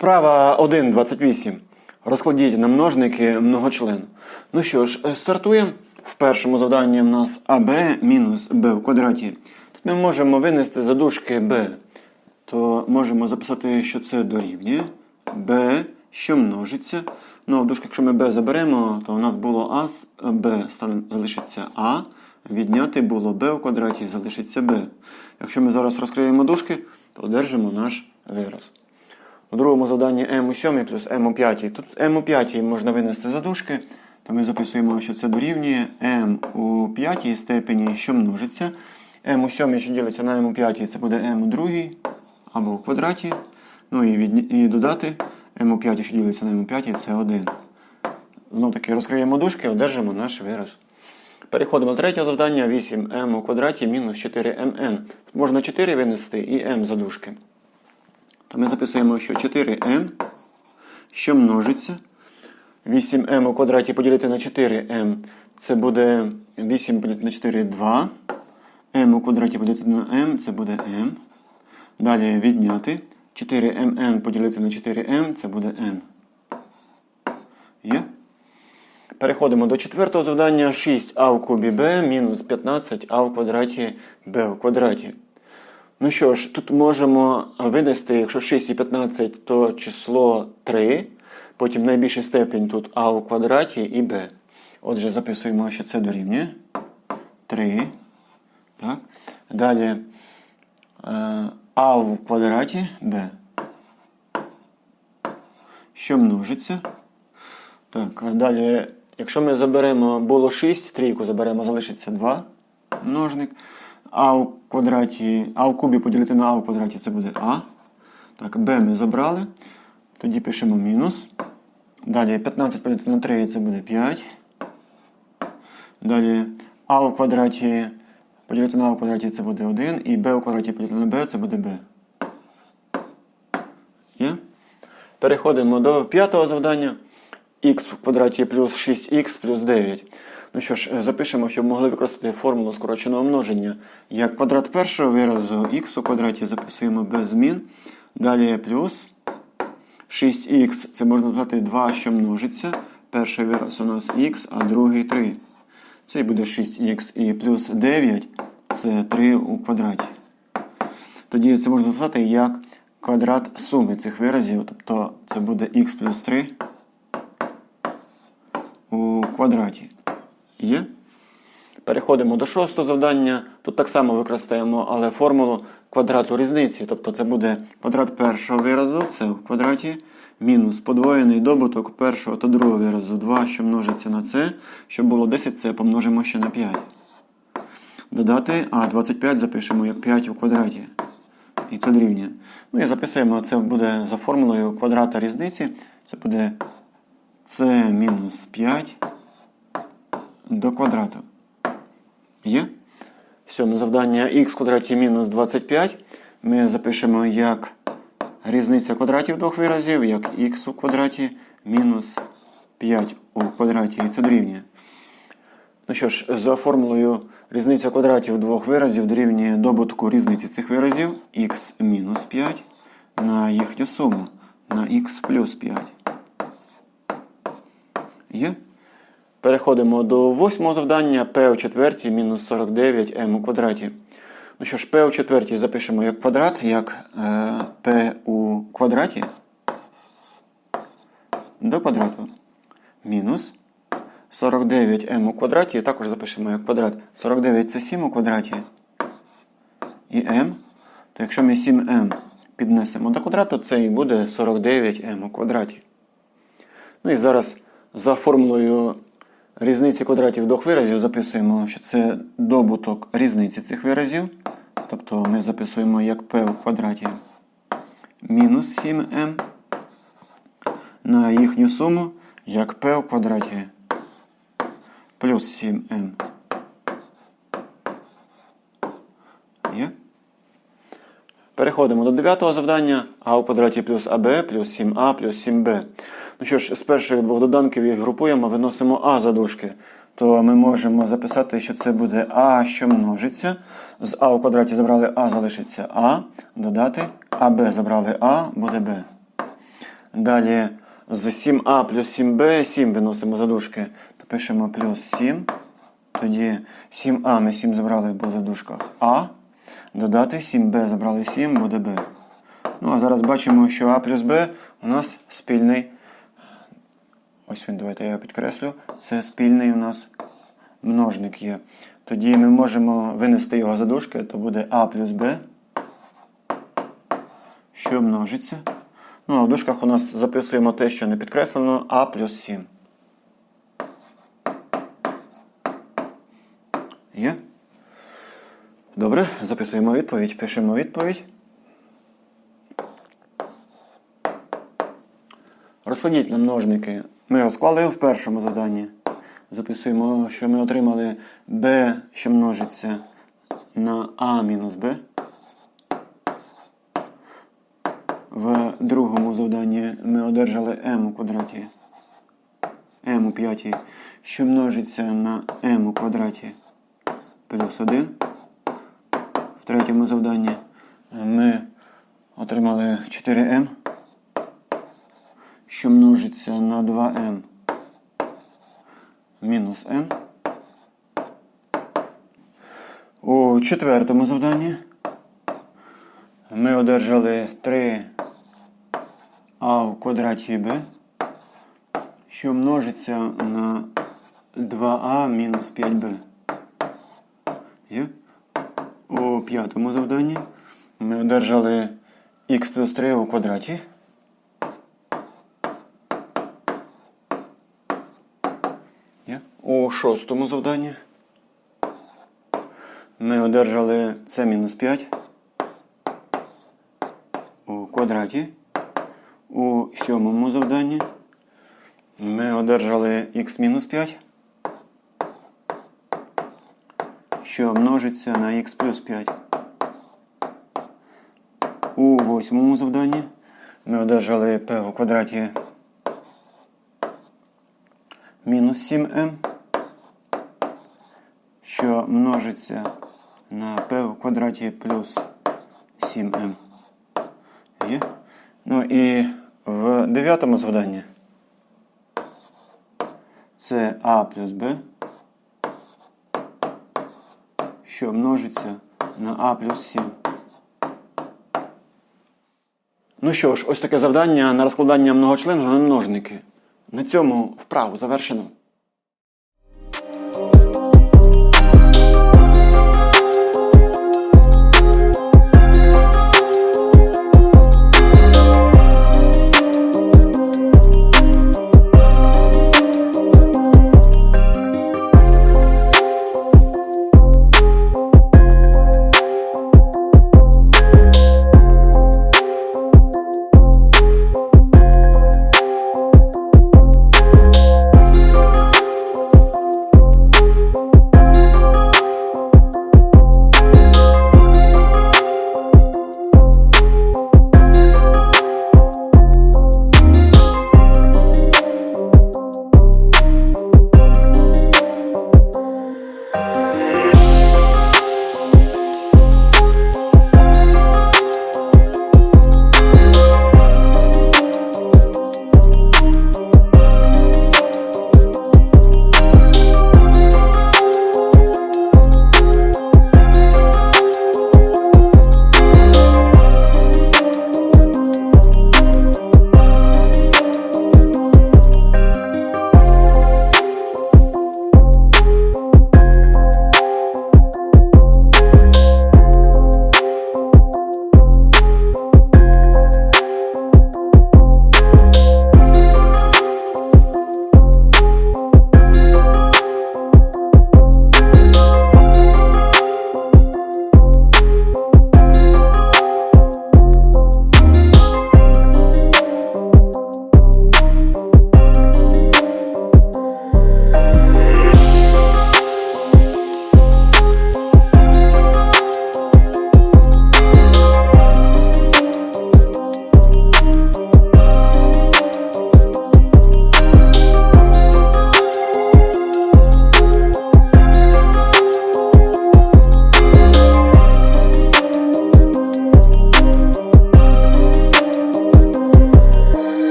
Вправа 1.28. Розкладіть на множники многочлен. Ну що ж, е, стартуємо. В першому завданні в нас АБ мінус Б в квадраті. Тут ми можемо винести за дужки Б. То можемо записати, що це дорівнює Б, що множиться. Ну, в дужках, якщо ми Б заберемо, то у нас було А, Б залишиться А. Відняти було Б в квадраті, залишиться Б. Якщо ми зараз розкриємо дужки, то одержимо наш вираз. У другому завданні m у 7 плюс m у 5. Тут m у 5 можна винести за дужки, то ми записуємо, що це дорівнює m у 5 степені, що множиться. m у 7, що ділиться на m у 5, це буде m у 2 або в квадраті. Ну і, від, і додати m у 5, що ділиться на m у 5, це 1. Знов таки розкриємо дужки, одержимо наш вираз. Переходимо до третього завдання. 8m у квадраті мінус 4mn. Можна 4 винести і m за дужки. То ми записуємо, що 4n, що множиться. 8m у квадраті поділити на 4m. Це буде 8 поділити на 4 2. m у квадраті поділити на m, це буде m. Далі відняти. 4mn поділити на 4m, це буде n. Є? Переходимо до четвертого завдання. 6а в кубі b мінус 15а в квадраті b в квадраті. Ну що ж, тут можемо винести, якщо 6 і 15, то число 3. Потім найбільший степень тут а у квадраті і b. Отже, записуємо, що це дорівнює 3. Так. Далі е, а в квадраті b. Що множиться. Так, далі, якщо ми заберемо було 6, трійку заберемо, залишиться 2 множник. А в квадраті, а в кубі поділити на а в квадраті це буде а. Так, b ми забрали. Тоді пишемо мінус. Далі 15 поділити на 3 це буде 5. Далі а в квадраті поділити на а в квадраті це буде 1. І b в квадраті поділити на b це буде b. Є? Переходимо до п'ятого завдання. х в квадраті плюс 6х плюс 9. Ну що ж, запишемо, щоб могли використати формулу скороченого множення. Як квадрат першого виразу х у квадраті записуємо без змін. Далі плюс 6х це можна назвати 2, що множиться. Перший вираз у нас х, а другий 3. Це буде 6х і плюс 9 це 3 у квадраті. Тоді це можна записати як квадрат суми цих виразів. Тобто це буде х плюс 3 у квадраті. Є? Переходимо до шостого завдання. Тут так само використаємо, але формулу квадрату різниці. Тобто це буде квадрат першого виразу, це в квадраті, мінус подвоєний добуток першого та другого виразу 2, що множиться на це. Щоб було 10, це помножимо ще на 5. Додати, а 25 запишемо як 5 у квадраті. І це дорівнює. Ну і записуємо, це буде за формулою квадрата різниці. Це буде c мінус 5 до квадрату. Є? Сьоме завдання х квадраті мінус 25. Ми запишемо як різниця квадратів двох виразів, як х у квадраті мінус 5 у квадраті. І це дорівнює. Ну що ж, за формулою різниця квадратів двох виразів дорівнює добутку різниці цих виразів х мінус 5 на їхню суму на х плюс 5. Є? Переходимо до восьмого завдання p у четвертій мінус 49m у квадраті. Ну що ж, p у четвертій запишемо як квадрат, як е, p у квадраті до квадрату. Мінус 49m у квадраті. Також запишемо як квадрат. 49 це 7 у квадраті. І m. То якщо ми 7m піднесемо до квадрату, це і буде 49m у квадраті. Ну і зараз за формулою різниці квадратів двох виразів записуємо, що це добуток різниці цих виразів. Тобто ми записуємо як p в квадраті мінус 7m на їхню суму як p в квадраті плюс 7m. Є? Переходимо до дев'ятого завдання. А у квадраті плюс АБ плюс 7А плюс 7Б. Ну що ж, з перших двох доданків їх групуємо, виносимо А за. То ми можемо записати, що це буде А, що множиться. З А у квадраті забрали А, залишиться А. Додати. АБ забрали А, буде Б. Далі з 7а плюс 7b 7 виносимо за то пишемо плюс 7. Тоді 7а ми 7 забрали, бо в дужках А. Додати 7b забрали 7, буде b. Ну, а зараз бачимо, що А плюс Б у нас спільний. Ось він, давайте я його підкреслю. Це спільний у нас множник є. Тоді ми можемо винести його за дужки, то буде А плюс Б, що множиться. Ну, а в дужках у нас записуємо те, що не підкреслено, А плюс 7. Є? Добре, записуємо відповідь, пишемо відповідь. Розкладіть на множники. Ми розклали в першому заданні. Записуємо, що ми отримали b, що множиться на a мінус b. В другому завданні ми одержали m у квадраті m у п'ятій, що множиться на m у квадраті плюс 1. В третьому завданні ми отримали 4m що множиться на 2m мінус n. У четвертому завданні ми одержали 3а в квадраті b, що множиться на 2а мінус 5b. Є? У п'ятому завданні ми одержали х плюс 3 у квадраті. У шостому завданні. Ми одержали це мінус 5 у квадраті. У сьомому завданні. Ми одержали х мінус 5, що множиться на х плюс 5. У восьмому завданні. Ми одержали p у квадраті мінус 7m, що множиться на p в квадраті плюс 7m. Є? Ну і в дев'ятому завданні це a плюс b, що множиться на a плюс 7. Ну що ж, ось таке завдання на розкладання многочлену на множники. На цьому вправу завершено.